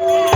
ನೋಡಿ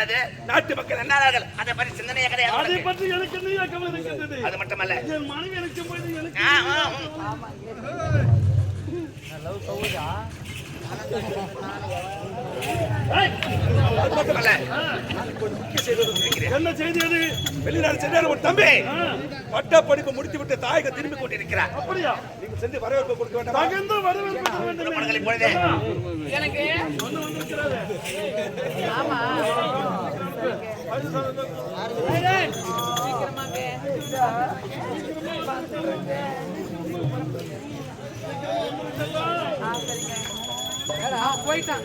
நாடு என்ன ஆனது நாட்டு மக்கள் என்ன ஆனார்கள் அதை பற்றி சிந்தனையே அதை பற்றி எனக்கு இருக்கின்றது. அது மட்டுமல்ல என் மனைவி இருக்கும் போது எனக்கு ஆ, ஆ, ம். அது மட்டுமல்ல இப்போது முக்கிய செய்தி ஒன்று இருக்கிறேன். என்ன செய்தி அது வெளிநாடு சென்றார் ஒரு தம்பி. பட்ட படிப்பு முடித்து விட்டு தாயக திரும்பி கொண்டிருக்கிறார். அப்படியா? நீங்கள் சென்று வரவேற்பு கொடுக்க வேண்டாமா? தகுந்த வரவேற்பு இப்பொழுதே. எனக்கு. ஆமா. போயிட்டான்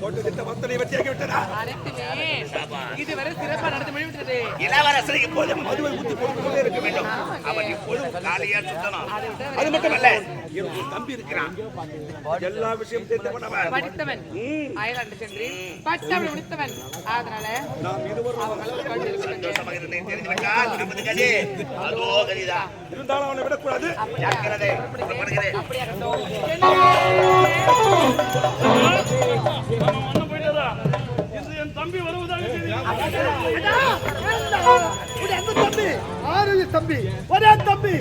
போட்டு இதுவரை சிறப்பா நடந்து முடிவிட்டது இளவரசர் எப்போதும் மதுவை போட்டுக் கொண்டே இருக்க வேண்டும். அவன் எப்போதும் காலியா சுத்தணும். அது மட்டுமல்ல தம்பி இருக்கிறான். எல்லா விஷயம் தெரிந்தவனவன் படித்தவன். அயலாண்டு சென்று பட்டவன் முடித்தவன் அதனால நாம் இருவரும் இருந்தாலும் அவனை விடக்கூடாது. அப்படியா? தம்பி. ஒரே தம்பி.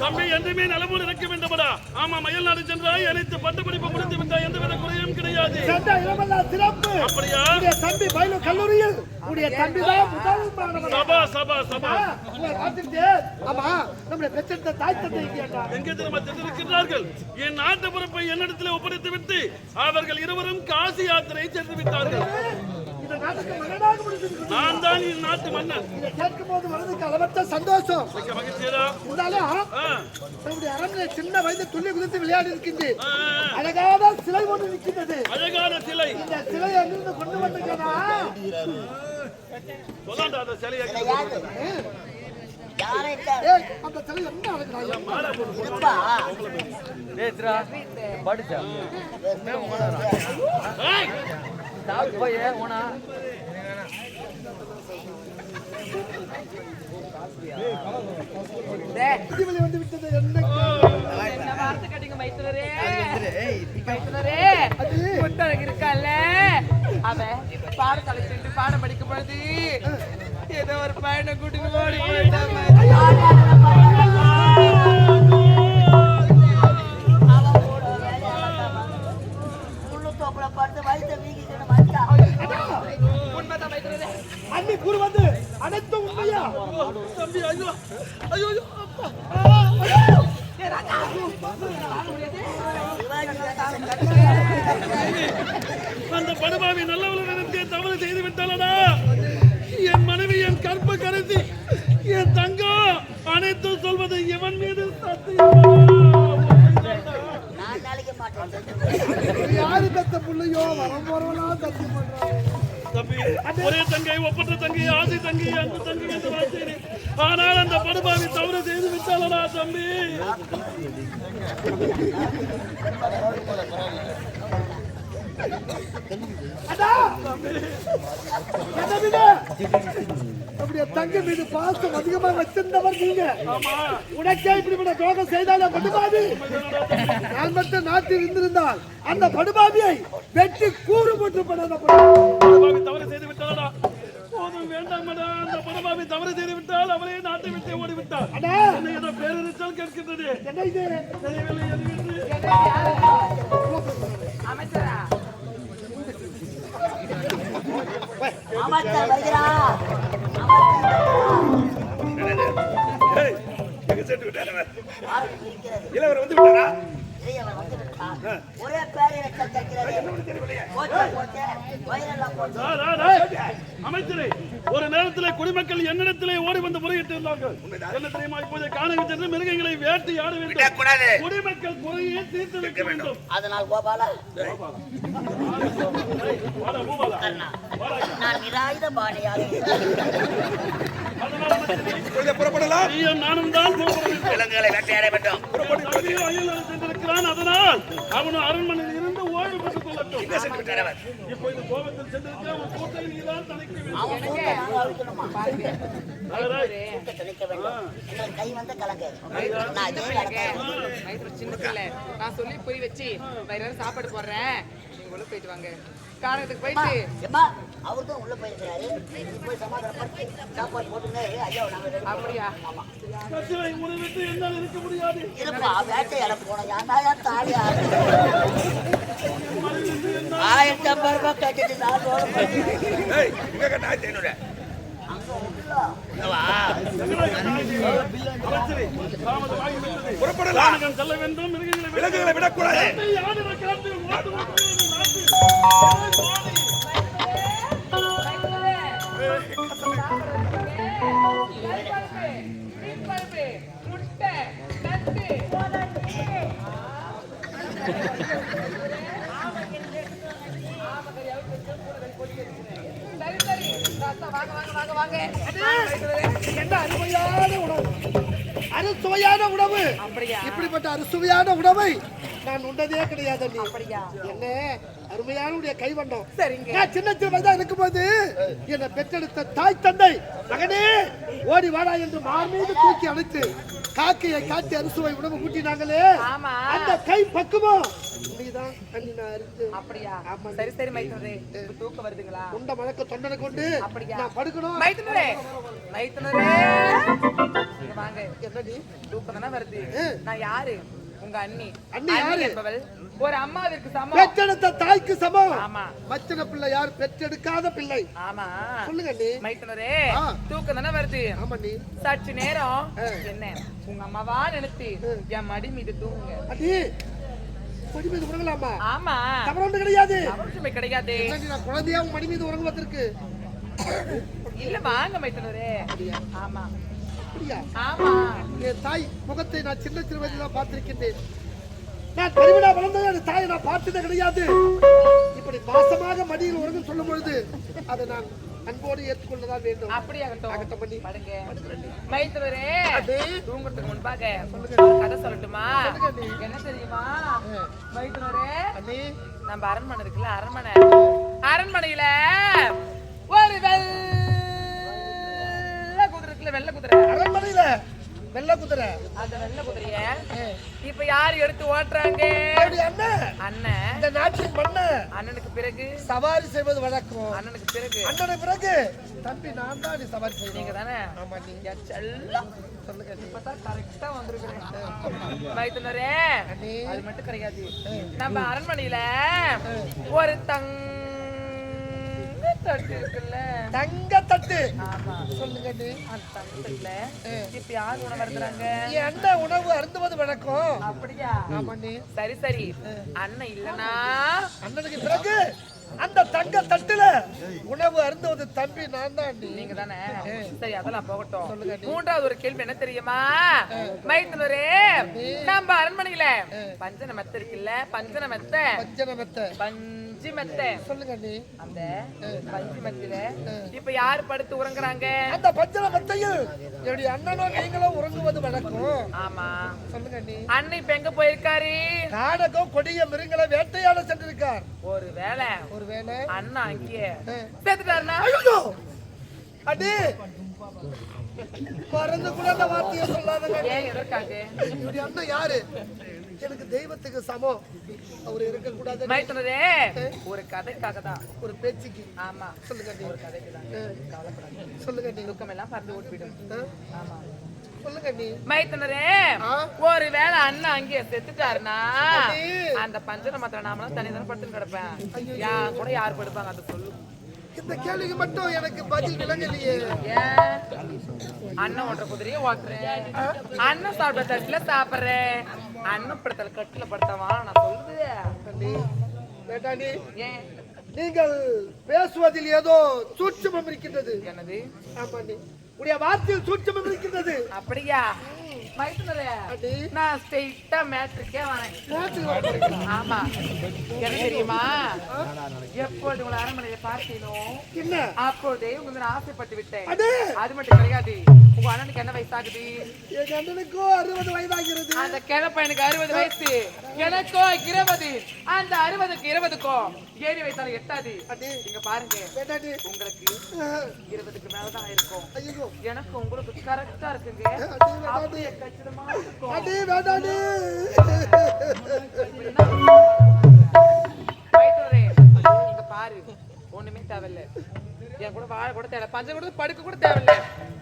தம்பி. என்றுமே நலமோடு இருக்க வேண்டுமடா ஆமா மயில்நாடு சென்றாய் அனைத்து பட்டப்படிப்பு முடித்து விட்டாய் எந்தவித குறையும் கிடையாது. சிறப்பு. அப்படியா? தம்பி பயிலு கல்லூரியில். உடைய தம்பி தான் முதல் சபா சபா சபா. ஆமா நம்முடைய பெற்றெடுத்த தாய் தந்தை எங்கே திரும்ப சென்றிருக்கிறார்கள் என் நாட்டு பொறுப்பை என்னிடத்தில் ஒப்படைத்து விட்டு அவர்கள் இருவரும் காசி யாத்திரை சென்று விட்டார்கள் இந்த நாட்டுக்கு மகனாக முடிஞ்சிருக்கு நான் தான் நாட்டு மன்னன் இதை கேட்கும் போது மனதுக்கு அளவற்ற சந்தோஷம் இருந்தாலும் ஆ, நம்முடைய அரண்மனை சின்ன வயது துள்ளி குதித்து விளையாடி இருக்கின்றது ஆ. அழகான சிலை ஒன்று நிற்கின்றது அழகான சிலை இந்த சிலையை கொண்டு வந்தீங்கன்னா சொல்லாண்டா அந்த சிலையை அந்த சிலை என்ன அழகுடா ஏய், டேய், வந்து விட்டது என்ன வார்த்தை கேட்டீங்க மைத்துனரே? மைத்துனரே முத்தழகு இருக்கால அவன் பாடம் படிக்கும் பொழுது ஏதோ ஒரு பையனை கூட்டிட்டு ஓடி போயிட்டான் முள்ளூத்தோப்புல படுத்து வயித்தை அன்னி கூறு வந்து அனைத்தும் உண்மையா? தம்பி ஐயோ ஐயோ அந்த படுபாவி நல்லவளை நினைத்து தவறு செய்து விட்டாளடா. என் மனைவி என் கற்ப கருதி என் தங்கம் அனைத்தும் சொல்வது இவன் மீது சத்தியம்? நான் நாளைக்கு மாட்டேன். யாரு தத்த புள்ளையோ? வரம் போறவனா தத்தி பண்றான் தம்பி. ஒரே தங்கை ஒப்பற்ற தங்கை ஆசை தங்கை அந்த தங்கை என்று வாழ்த்தேன் ஆனால் அந்த படுபாவி தவறு செய்து விட்டாளடா தம்பி. அப்படியே தங்க மீது பாசம் அதிகமா வச்சிருந்தவர் நீங்க. உனக்கே இப்படிப்பட்ட துரோகம் செய்தாலே படுபாவி. நான் மட்டும் நாட்டில் இருந்திருந்தால் அந்த படுபாவியை வெட்டி கூறு போட்டு தவறு செய்து விட்டாளடா. போதும் வேண்டாமடா அந்த படுபாவி தவறு செய்து விட்டால் அவரே நாட்டை விட்டு ஓடி விட்டார் அடா! என்ன பேரறிச்சல் கேட்கின்றது. என்ன இது? தெரியவில்லை. அமைச்சரா? அமைச்சர் வருகிறா இளவர் வந்து விட்டாரா ஒரே அமைச்சரே ஒரு நேரத்தில் குடிமக்கள் என்னிடத்திலே ஓடி வந்து முறையிட்டு இருந்தார்கள். என்ன தெரியுமா? இப்போது காணகம் சென்று மிருகங்களை வேட்டையாட வேண்டும். விடக்கூடாது. குடிமக்கள் குறையை தீர்த்து வைக்க வேண்டும். அதனால் கோபாலா. நான் நிராயுத பாணியாக புறப்படலாம். நானும் தான் விலங்குகளை வேட்டையாட வேண்டும். அதனால் அவனும் அரண்மனையில் கை வந்த கலங்கு. நான் சொல்லி புரி வச்சு வயிறு சாப்பாடு போடுறேன். நீங்க உள்ள போயிட்டு வாங்க. காரணத்துக்கு போயிட்டு. அவர் தான் உள்ள போயிருக்கிறாரு. நீ போய் சமாதானப்படுத்தி சாப்பாடு போட்டுங்க ஐயா நாங்க அப்படியா? முடியாது. இருப்பா வேட்டையாட போனோம் ஏன்டா தாலியா ஆயிரத்தி ஐம்பது ரூபாய் கட்டிட்டு புறப்படலாம் செல்ல வேண்டும் விலங்குகளை விடக்கூடாது. முட்டை நட்டு சரி சரி தாத்தா, வாங்க வாங்க வாங்க வாங்க என்ன அருமையான உணவு. அறுசுவையான உணவு. இப்படிப்பட்ட அறுசுவையான உணவை நான் உண்டதே கிடையாது என்ன? அருமையான உடைய கைவண்டம். சரிங்க. நான் சின்ன சின்ன வயதா இருக்கும்போது என்னை பெற்றெடுத்த தாய் தந்தை மகனே ஓடி வாடா என்று மார் மீது தூக்கி அணைத்து காக்கையை காட்டி அறுசுவை உணவு ஊட்டினாங்களே. ஆமா. அந்த கை பக்குவம். அப்படியா. சரி சரி மைத்துனரே. தூக்கம் வருதுங்களா? உண்ட மணக்க தொண்டனை கொண்டு அப்படியா? நான் படுக்கணும். மைத்துனரே மைத்துனரே. வாங்க. என்னடி? தூக்கம் தானே வருது. நான் யாரு? உங்க அண்ணி. அண்ணி யாரு? என்பவள் ஒரு அம்மாவிற்கு சமம். பெற்றெடுத்த தாய்க்கு சமம். ஆமா. மச்சன பிள்ளை யார்? பெற்றெடுக்காத பிள்ளை. ஆமா. சொல்லுங்க நீ மைத்துனரே. தூக்கம் தானே வருது? ஆமா நீ சற்று நேரம். என்ன? உங்க அம்மாவா நினைத்து என் மடி மீது தூங்குங்க. அடி மடி மீது உறங்கலாமா? ஆமா. தவறு ஒன்று கிடையாது. என்னடி நான் குழந்தையா உன் மடி மீது உறங்குவதற்கு? இல்ல வாங்க மைத்துனரே. ஆமா. அப்படியா ஆமா. என் தாய் முகத்தை நான் சின்ன சின்ன வயதில் தான் பார்த்திருக்கின்றேன். நான் பரிவிழா வளர்ந்தது அந்த தாயை நான் பார்த்ததே கிடையாது. இப்படி மாசமாக மடியில் உறங்க சொல்லும் பொழுது அதை நான் அன்போடு ஏற்றுக்கொள்ளதான் வேண்டும். அப்படியாகட்டும். ஆகட்டும் பண்ணி. அது தூங்குறதுக்கு முன்பாக சொல்லுங்க. கதை சொல்லட்டுமா. என்ன தெரியுமா? மைத்துனரே அண்ணி. நம்ம அரண்மனை இருக்குல்ல அரண்மனை. அரண்மனையில ஒரு வெள்ள இருக்குல்ல வெள்ளை குதிரை. அரண்மனையில வெள்ளை குதிரை. அந்த வெள்ளை குதிரைய இப்ப யார் எடுத்து ஓட்டுறாங்க? அண்ணன் அண்ணன் இந்த நாட்டின் மன்னன் அண்ணனுக்கு பிறகு? சவாரி செய்வது வழக்கம். அண்ணனுக்கு பிறகு? அண்ணனை பிறகு. தம்பி நான் தான் நீ சவாரி செய்வீங்க நீங்க தானே ஆமா நீ. என் செல்லம் சொல்லுங்க நீ. இப்பதான் கரெக்டா வந்திருக்கிறேன். மைத்துனரே அண்ணே. அது மட்டும் கிடையாது. நம்ம அரண்மனையில ஒரு தங்க தட்டு இருக்குல்ல? தங்க தட்டு ஆமா. சொல்லுங்க நீ அந்த தங்கத்துல இப்ப யார் உணவு வருதுறாங்க என் அண்ணன் உணவு அருந்துவது வழக்கம். அப்படியா? ஆமா நீ சரி சரி. அண்ணன் இல்லனா? அண்ணனுக்கு பிறகு அந்த தங்க தட்டுல உணவு அருந்துவது தம்பி நான் தான் நீங்க தானே? சரி அதெல்லாம் போகட்டும். மூன்றாவது ஒரு கேள்வி என்ன தெரியுமா? மைத்துனரே நம்ம அரண்மனையில பஞ்சன மெத்த இருக்குல்ல? பஞ்சன மெத்த. பஞ்சன மெத்த. பஞ்சு மெத்த. சொல்லுங்க நீ அந்த பஞ்சு மெத்தில இப்ப யாரு படுத்து உறங்குறாங்க? அந்த பஞ்சன மெத்தையில் என்னுடைய அண்ணனும் நீங்களும் உறங்குவது வழக்கம். ஆமா. சொல்லுங்க நீ அண்ணன் இப்ப எங்க போயிருக்காரு? காடகம் கொடிய மிருங்களை வேட்டையாட சென்றிருக்கார். ஒரு வேலை ஒருவேளை அண்ணா அங்கேயே. சேர்த்துட்டாருனா ஐயோ! அடி மறந்து கூட அந்த வார்த்தையை சொல்லாதங்க. ஏன் எதற்காக என்னுடைய அண்ணன் யாரு? எனக்கு தெய்வத்துக்கு சமம். அவர் இருக்க கூடாது மைத்துனரே ஒரு கதைக்காக தான் ஒரு பேச்சுக்கு. ஆமா. சொல்லுங்க ஒரு கதைக்கு தான் சொல்லுங்க நீ துக்கம் எல்லாம் பறந்து ஓடிவிடும். ஆமா. சொல்லுங்க நீ மைத்துனரே ஆ? ஒரு வேளை அண்ணன் அங்கேயே செத்துட்டாருன்னா அடி. அந்த பஞ்சன மாத்திர நாமலாம் தனி தானே படுத்துன்னு கிடப்பேன் யா கூட யார் படுப்பாங்க அதை சொல்லு. இந்த கேள்விக்கு மட்டும் எனக்கு பதில் விளங்கலையே. அண்ணன் ஓட்டுற குதிரையை ஓட்டுறேன். அண்ணன் சாப்பிட தட்டுல சாப்பிடுறேன். அண்ணன் படத்துல கட்டுல படுத்தவா? நான் ஏன்? நீங்கள் பேசுவதில் ஏதோ சூட்சமம் இருக்கின்றது. என்னது? உடைய வார்த்தையில் சூட்சமம் இருக்கின்றது. அப்படியா? நான் ஸ்ட்ரெயிட்டா மேட்ருக்கே வரேன்? ஆமா. என்ன தெரியுமா? எப்போது உங்களை அரண்மனையை பார்த்தீனோ அப்போதே உங்களை நான் ஆசைப்பட்டு விட்டேன். அடே அது மட்டும் கிடையாது. உங்க அண்ணனுக்கு என்ன வயசாகுது? அண்ணனுக்கும் அறுபது வயதாகிறது. அந்த கிழப்பையனுக்கு அறுபது வயசு. எனக்கோ இருபது. அந்த அறுபதுக்கு இருபதுக்கும் ஏறி வைத்தாலும் எட்டாது. இங்க பாருங்க. உங்களுக்கு இருபதுக்கு மேலதான் இருக்கும். ஐயோ எனக்கு உங்களுக்கு கரெக்டா இருக்குங்க. அப்படியே அடி இங்க பாரு ஒண்ணுமே தேவையில்ல. என் கூட வாழ கூட தேவை பஞ்சம் கூட படுக்க கூட தேவையில்ல.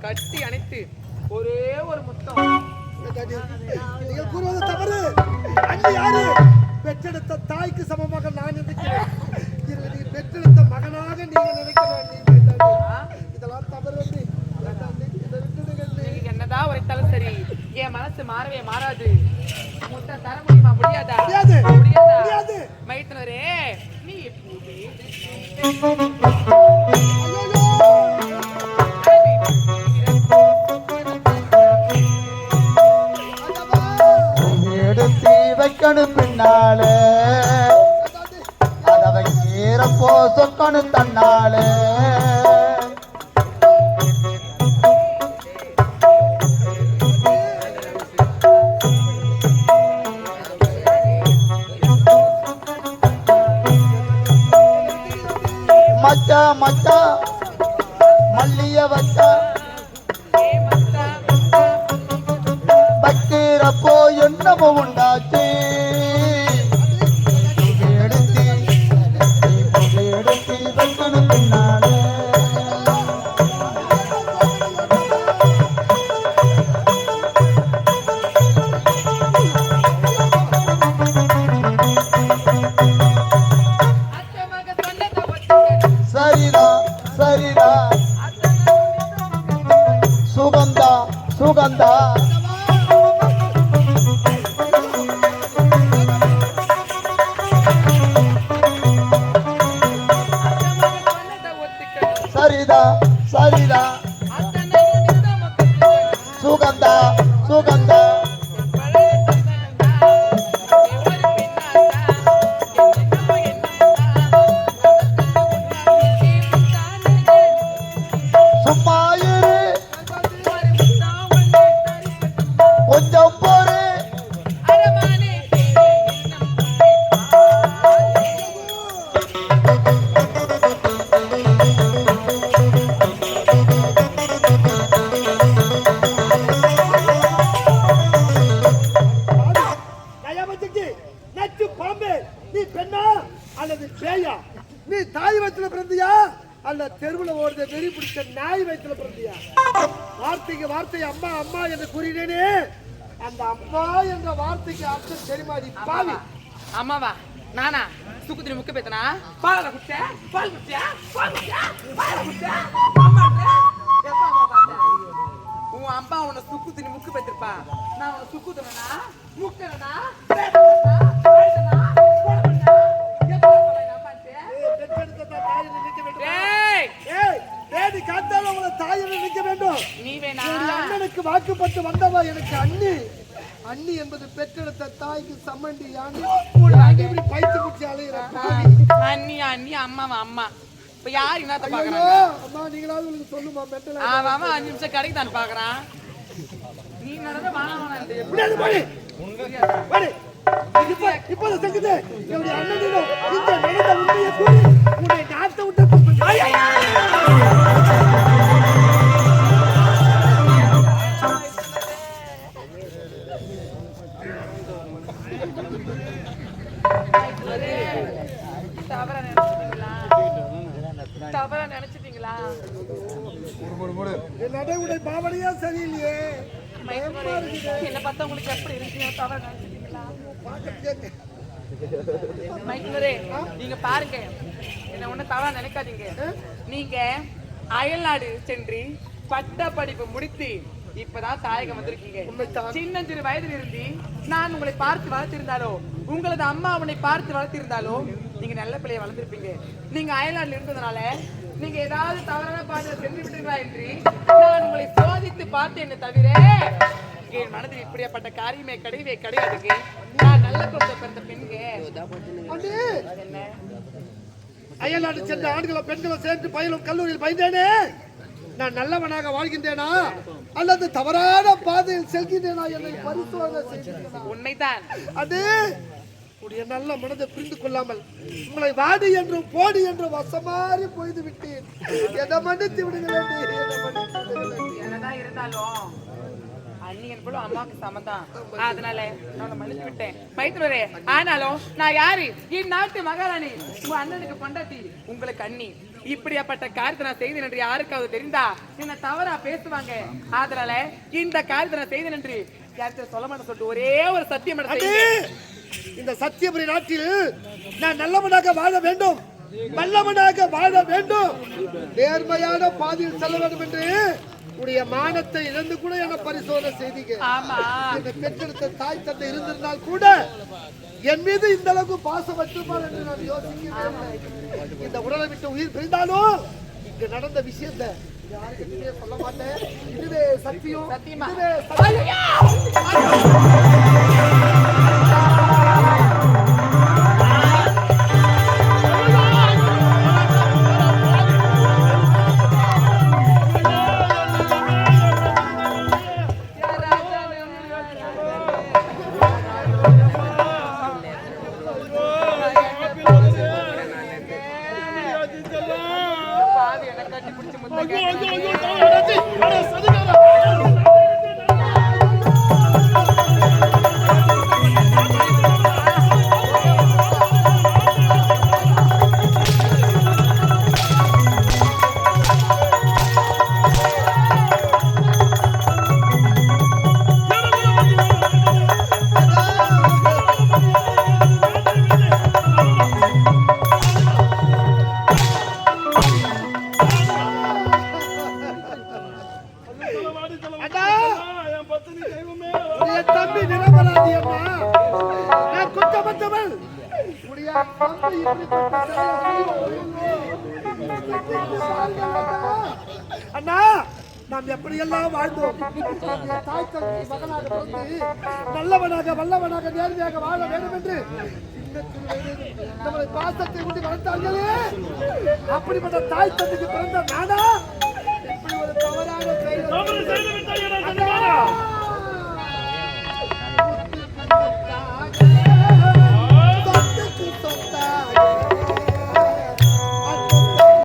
கட்டி அணைத்து ஒரே ஒரு முத்தம். நீங்கள் கூறுவது தவறு. யாரு? பெற்றெடுத்த தாய்க்கு சமமாக நான் நினைக்கிறேன். பெற்றெடுத்த மகனாக நீங்கள் நினைக்கிறோம் நீ வேண்டாண்டி இதெல்லாம் தவறு வேண்டாண்டி இதை விட்டுடுங்க அண்ணி. நீங்க என்னதான் உரைத்தாலும் சரி. என் மனசு மாறவே மாறாது. முத்தம் தர முடியுமா? முடியாதா? முடியாது. முடியாதா. மைத்துனரே நீ எப்போது வார்த்தை அம்மா அம்மா என்று கூறினேனே. அந்த அம்மா என்ற வார்த்தைக்கு அர்த்தம் தெரியுமாடி பாவி. அம்மாவா நானா? சுக்குத்திரி முக்கு பேத்தனா? பால் குடிச்ச பால் குடிச்ச பால் குடிச்ச பால் அம்மா உன் அம்மா உன்னை சுக்கு திணி முக்கு பேத்திருப்பா. நான் உன்னை சுக்கு தினா முக்கனா அண்ணி என்பது பெற்றெடுத்த தாய்க்கு சம்மண்டி அண்ணி இப்படி பைத்து குச்சி அலையிற பாவி. அண்ணி அண்ணி அம்மாவா அம்மா. இப்ப யார் என்னத்த ஐயோ பாக்குறாங்க? அம்மா நீங்களாவது உங்களுக்கு சொல்லுமா அவன் அவன் அஞ்சு நிமிஷம் கடைக்கு தான் பாக்குறான். நீ நடந்த வாங்க முடியாது போடி. போடி. இப்ப இப்ப செஞ்சது என்னுடைய அண்ணனிடம் இந்த நடந்த உண்மையை கூறி உன்னை நாட்டை விட்டு அயல்நாடு சென்று பட்ட படிப்பு முடித்து இப்பதான் தாயகம் வந்திருக்கீங்க. சின்னஞ்சிறு வயதில் இருந்து நான் உங்களை பார்த்து வளர்த்திருந்தாலோ உங்களது அம்மா உன்னை பார்த்து வளர்த்திருந்தாலோ நீங்க நல்ல பிள்ளைய வளர்த்திருப்பீங்க. நீங்க அயல்நாடுல இருந்ததுனால நீங்க ஏதாவது தவறான பாதையில சென்று விட்டீங்களா என்று நான் உங்களை சோதித்து பார்த்தேன் தவிர என் மனதில் இப்படியாப்பட்ட காரியமே கிடையவே கிடையாதுங்க. நான் நல்ல குடும்பத்தை பிறந்த பெண்க அண்ணே! என்ன அயல்நாடு சென்ற ஆண்களும் பெண்களும் சேர்ந்து பயிலும் கல்லூரியில் பயந்தேனே நான் நல்லவனாக வாழ்கின்றேனா? அல்லது தவறான பாதையில் செல்கின்றேனா என்னை பரிசோதனை செய்கின்றேனா? உண்மைதான். அது உடைய நல்ல மனதை புரிந்து கொள்ளாமல் உங்களை வாடி என்றும் போடி என்றும் வசமாறி பொய்து விட்டேன். எதை மன்னித்து விடுகிறேன்? என்னை மன்னித்து விடுகிறேன் என்னதான் இருந்தாலும் அண்ணியன் கூட அம்மாவுக்கு சமந்தான். அதனால நான் மன்னிச்சு விட்டேன். மைத்துனரே ஆனாலும் நான் யாரு? இந்நாட்டு மகாராணி. உங்க அண்ணனுக்கு பொண்டாட்டி. உங்களுக்கு அண்ணி. இப்படியாப்பட்ட காரியத்தை நான் செய்தேன் என்று யாருக்காவது தெரிந்தா என்ன தவறா பேசுவாங்க. அதனால இந்த காரியத்தை நான் செய்தேன் என்று யார்கிட்ட சொல்ல மாட்டேன் சொல்லிட்டு ஒரே ஒரு சத்தியம். இந்த சத்தியபுரி நாட்டில் நான் நல்லவனாக வாழ வேண்டும். வல்லவனாக வாழ வேண்டும். நேர்மையான பாதையில் செல்ல வேண்டும் என்று உடைய மானத்தை இழந்து கூட என்ன பரிசோதனை செய்தீங்க? என்னை பெற்றெடுத்த தாய் தந்தை இருந்திருந்தால் கூட என் மீது இந்த அளவுக்கு பாசம் வச்சிருப்பார் என்று நான் யோசிக்கவே இல்லை. இந்த உடலை விட்டு உயிர் பிரிந்தாலும் இங்க நடந்த விஷயத்தை யாருக்கிட்டே சொல்ல மாட்டேன். இதுவே சத்தியம். சத்தியமா? இதுவே சத்தியம். கட்டி பிடிச்சு அண்ணா நாம் எப்படியெல்லாம் வாழ்ந்தோம்? தாய் தந்தை மகனாக பிறந்து நல்லவனாக வல்லவனாக நேர்மையாக வாழ வேண்டும் என்று நம்மளை பாசத்தை கொண்டு வளர்த்தார்களே அப்படிப்பட்ட தாய் தந்தைக்கு பிறந்த நானா? இப்படி ஒரு தவறான செயல்